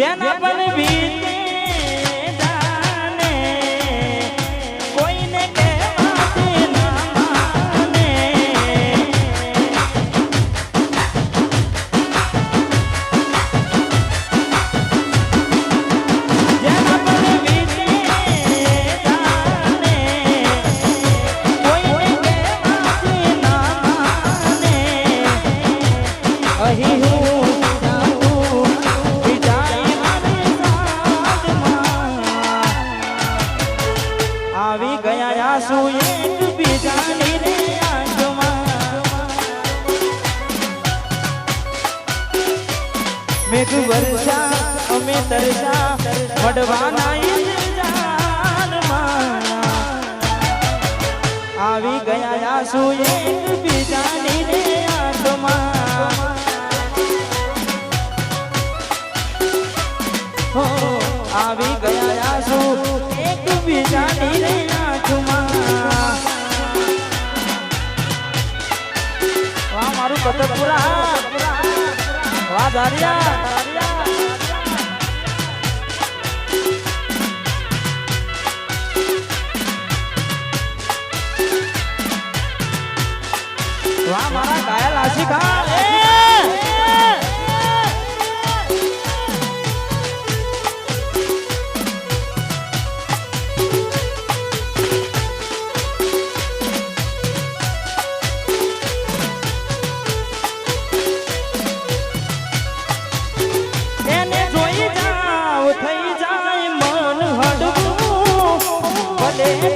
જેના પણ બીતે આવી ગયા આંસુ એક બીજાની રે આંખમાં. મેઘ વર્ષા અમે તરસા વડવાના ઇંતજારમાં. આવી ગયા આંસુ એક બીજાની રે આંખમાં હો આવી ગયા આંસુ બીજાની રે આંખમાં વાહ મારું કતકપુરા મારા ગાયલ આશિકા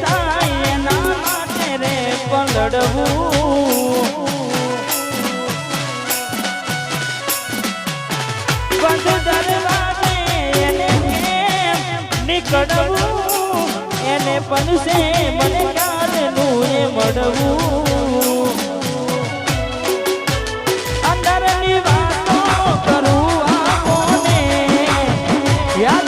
થાય એના માટે રે પલડવું નીકળવું એને છે મને કાલનું એ મળવું અંદરની વાતો કરું આપોને યાદ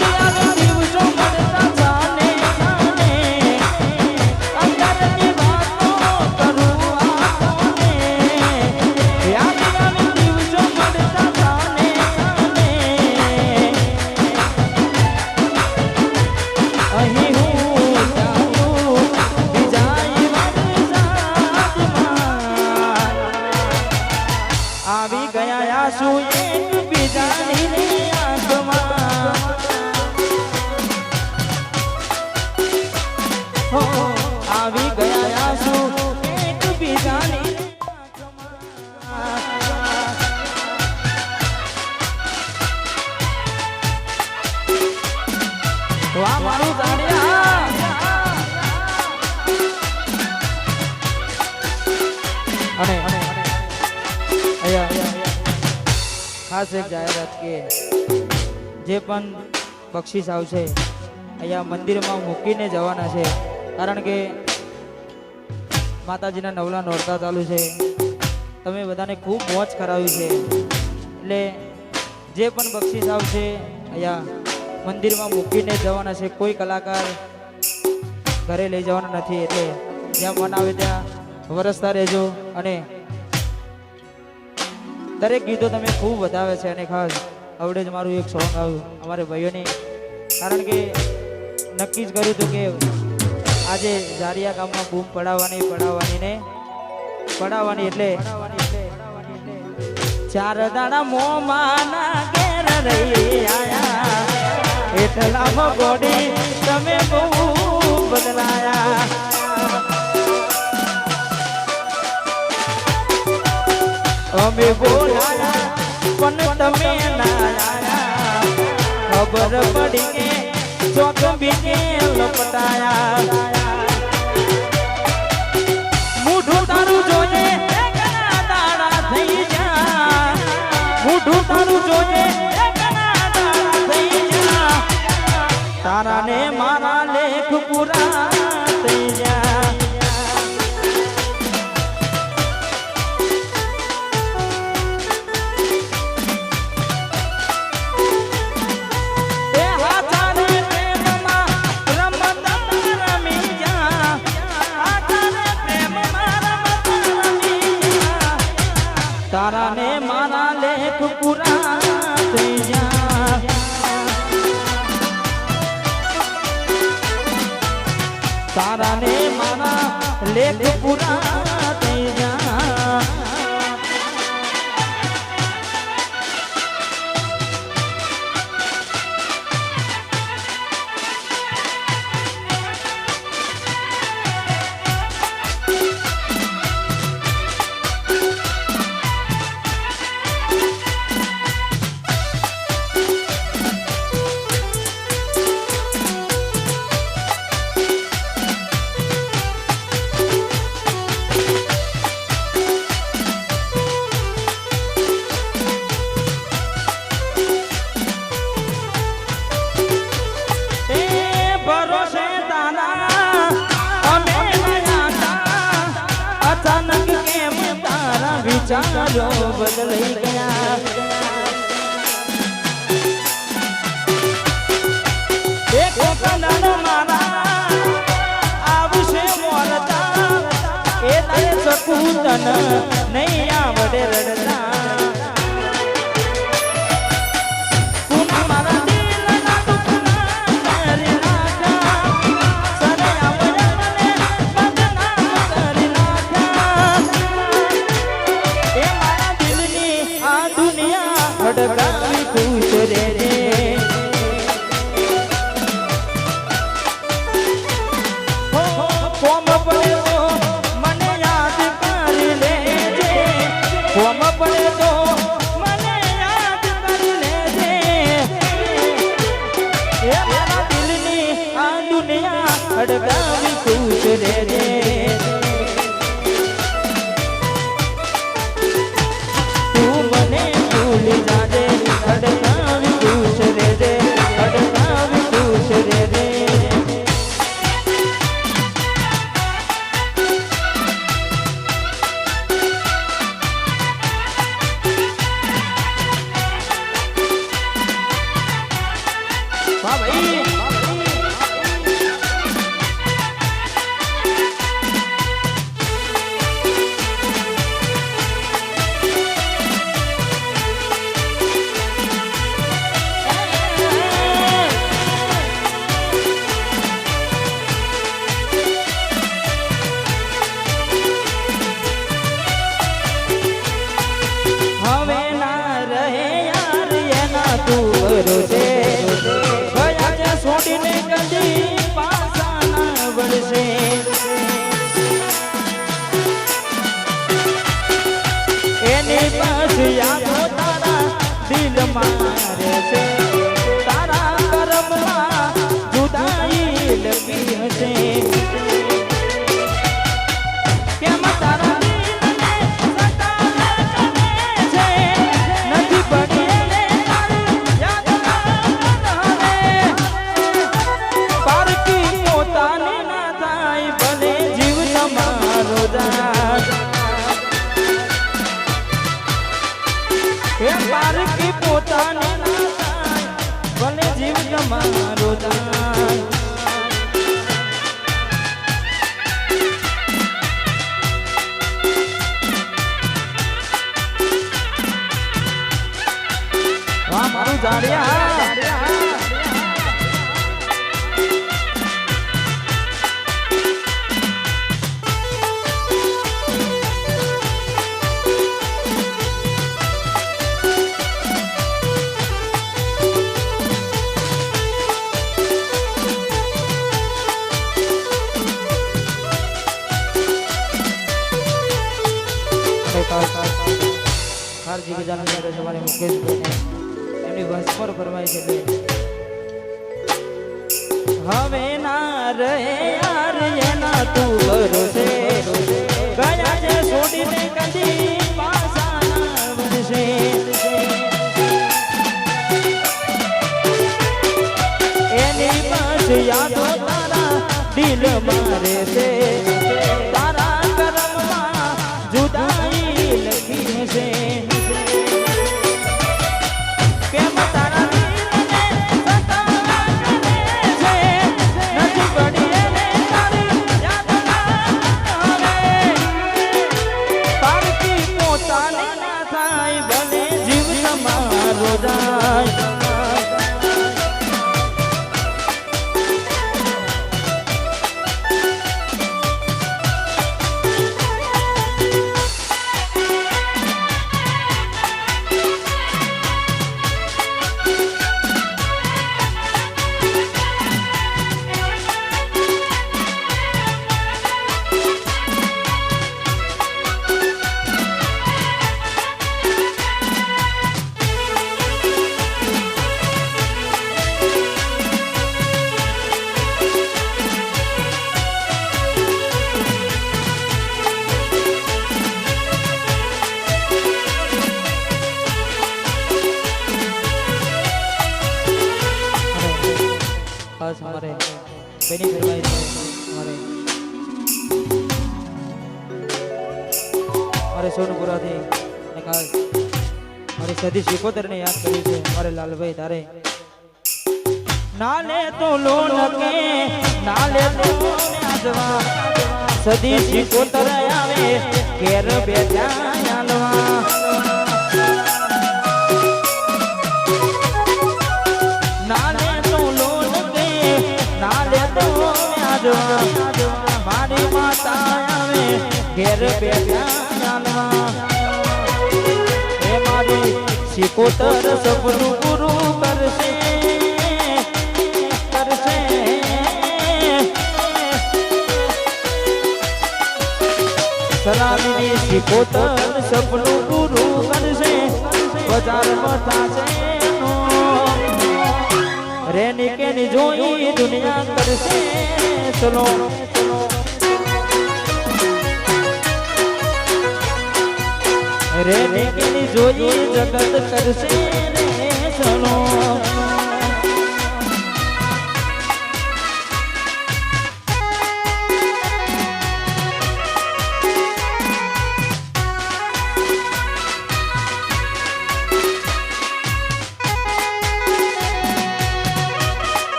એક જાહેરાત કે જે પણ બક્ષિસ આવશે અહીંયા મંદિરમાં મૂકીને જવાના છે. કારણ કે માતાજીના નવલા નોરતા ચાલુ છે. તમે બધાને ખૂબ મોજ કરાવી છે. એટલે જે પણ બક્ષિસ આવશે અહીંયા મંદિરમાં મૂકીને જવાના છે. કોઈ કલાકાર ઘરે લઈ જવાના નથી. એટલે જ્યાં મન આવે ત્યાં વરસતા રહેજો અને દરેક ગીતો તમે ખૂબ વધાવે છે અને ખાસ આવડે જ મારું એક સોંગ આવ્યું, અમારે ભાઈઓની. કારણ કે નક્કી જ કર્યું હતું કે આજે જારિયા ગામમાં બૂમ પડાવવાની પડાવવાની ને પડાવવાની એટલે ચાર દાડા એટલામાં ગોડી તમે બહુ બદલાયા. અમે બોલાયા, પણ તમે ના આયા ખબર પડી કે ચોક બીકે લપટાયા. મૂઠું તારું ઘણા દાડા થઈ જા મૂઠું તારું થઈ તારા ને મારા લેખ પૂરા લેખ પુરા વિચારો બદલાઈ ગયા એક કોકના મારા આવશે મોરતા એ તારે શકું તન નહીં આવડે રડતા અડગાવી કૂચ રે રે મારો દાન સરદારજી ગજાનંદ દાદા તમારે મુકેશભાઈને એમની વસ્પર ફરમાય છે હવે ના રે યાર, એના તું ભરોસે. ખાસ અમારે બેની કરવાય અમારે. મારે સોનપુરાથી અને ખાસ મારી સતીશ શિકોતરને યાદ કરી છે મારે લાલભાઈ તારે. નાલે તો લોન કે નાલે તો સદી શિકોતર આવે, ઘેર બેઠા. યાદવા મારી માતા આવે ઘેર બેઠા હે મારી શિકોતર સપનું પૂરું કરશે કરશે. શિકોતર સપનું પૂરું કરશે બજારમાં થાશે રેની કેની જોઈ દુનિયા કરશે. ચલો રે નીકળી જોઈ જગત કરશે રે ચલો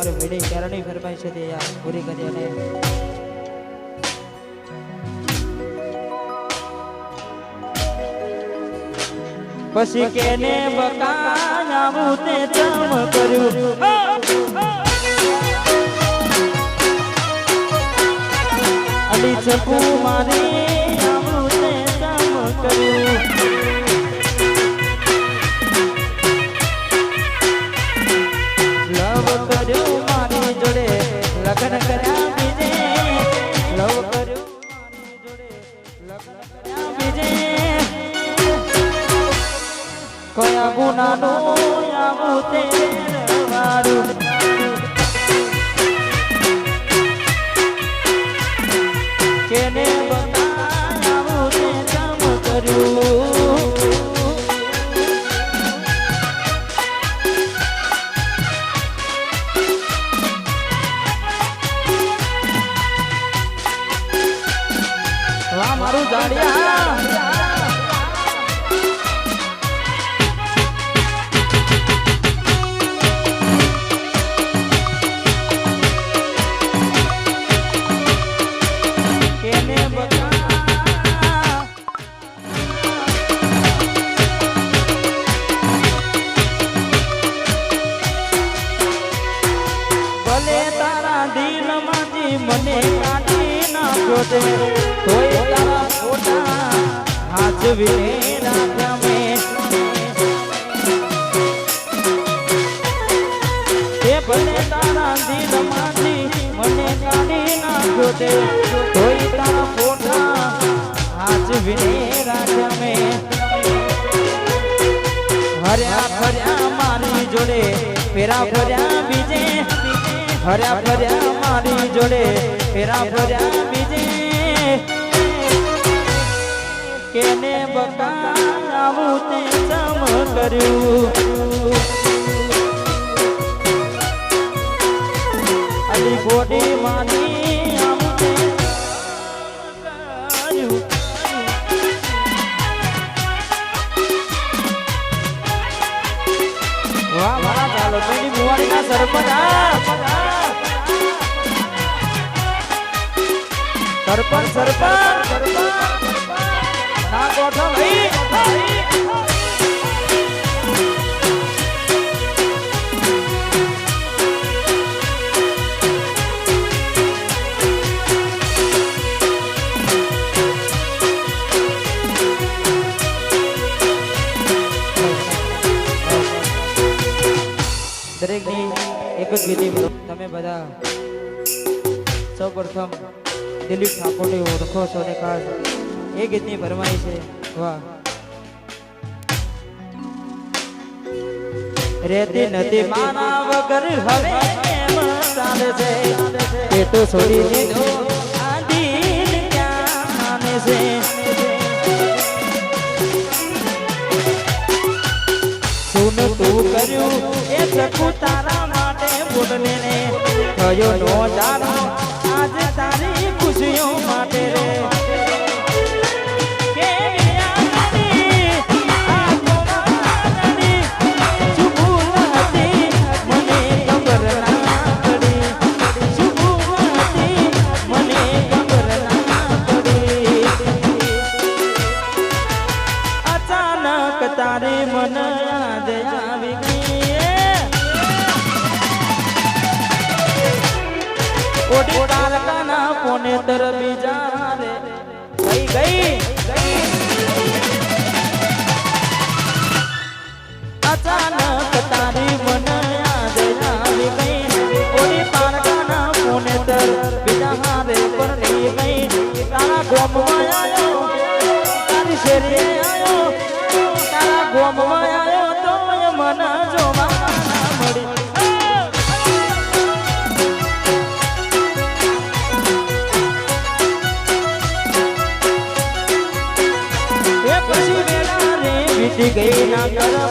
ફરમાઈ વેડી ક્યારની ફરમાઈ છે તે યાર પૂરી કરી અને પછી કેને બકાયા તે ચમ કર્યું? અલી ચકુ મારી કર્યું? ગુનાનો આવું તે મારું કેને બતાવું તે કામ કર્યું. મને કાઢી નાખ્યો છે તોય તારા ખોટા હાજવીને રાખ્યા મેં એ ભલે તારા દિલમાંથી મને કાઢી નાખ્યો છે તોય તારા ખોટા હાજવીને રાખ્યા મેં હર્યા ફર્યા મારી જોડે, ફેરા ફર્યા બીજે. હર્યા ફર્યા મારી જોડે, ફેરા ફર્યા બીજે. કેને બકાવું તે સમ કર્યું? અલી ગોડી મારી આમ તે કર્યું? મુવાડીના સરપંચ. સરપંચ ના કોઠો એક જ વિધિ તમે બધા સૌ પ્રથમ દિલીપ ઠાકોરને ઓળખો છો ને ખાસ એ ગીતની ભરમાઈ છે. વાહ. રેતી નથી માના વગર હવે કેમ ચાલે છે? એ તો છોડી દીધો. આ ક્યાં માને છે? સુન તું કર્યું? એ સખું તારા બોલને ને થયો નો જાનો આજ તારી ખુશીઓ માટે રે. તારકાના પોને તર બીજા રે ગઈ. ગઈ. અચાનક તારી મન ગોમમાં આયો ના કરવાનું